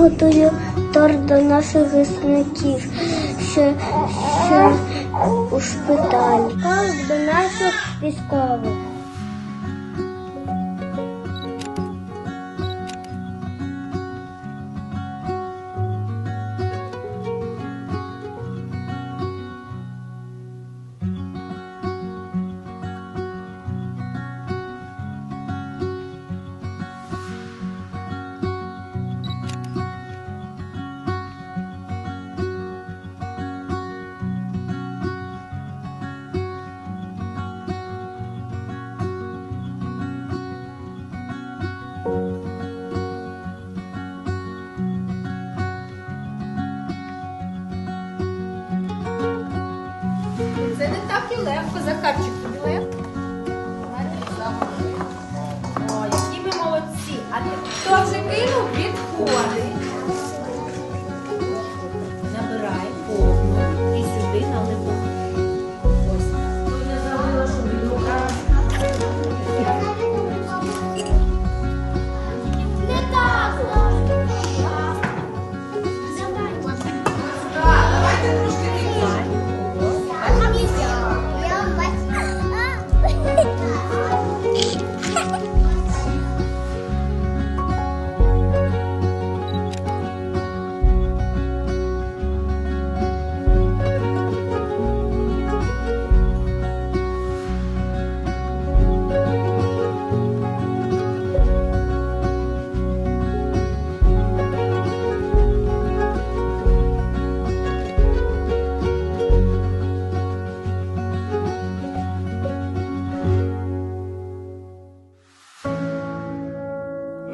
готую торт до наших гісників, що, що у шпиталі. До наших військових. Так і легко, Захарчик,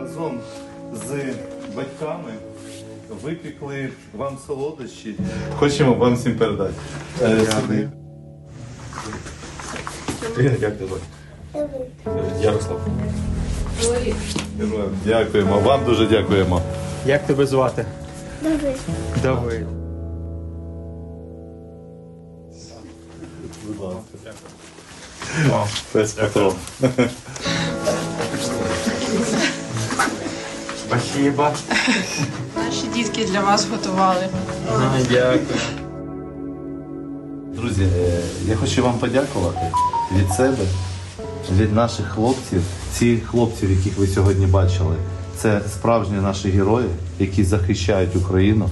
разом з батьками випікли вам солодощі. Хочемо вам всім передати. Е. Як тебе? Ярослав. Героям Дякуємо. Вам дуже дякуємо. Як тебе звати? Давид. Давид. Будь ласка. Пес Петро. Спасибо. Наші дітки для вас готували. Дякую. Друзі, е, я хочу вам подякувати від себе, від наших хлопців. Ці хлопців, яких ви сьогодні бачили, це справжні наші герої, які захищають Україну,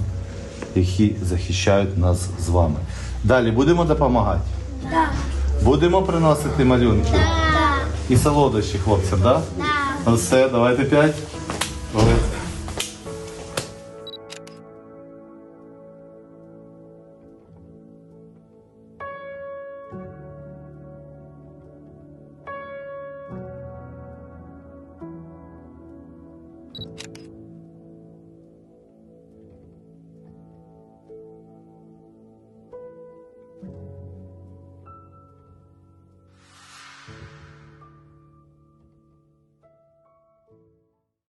які захищають нас з вами. Далі будемо допомагати? Так. Будемо приносити малюнки Так. і солодощі хлопцям, так? Да? Так. Ну все, давайте п'ять. 어.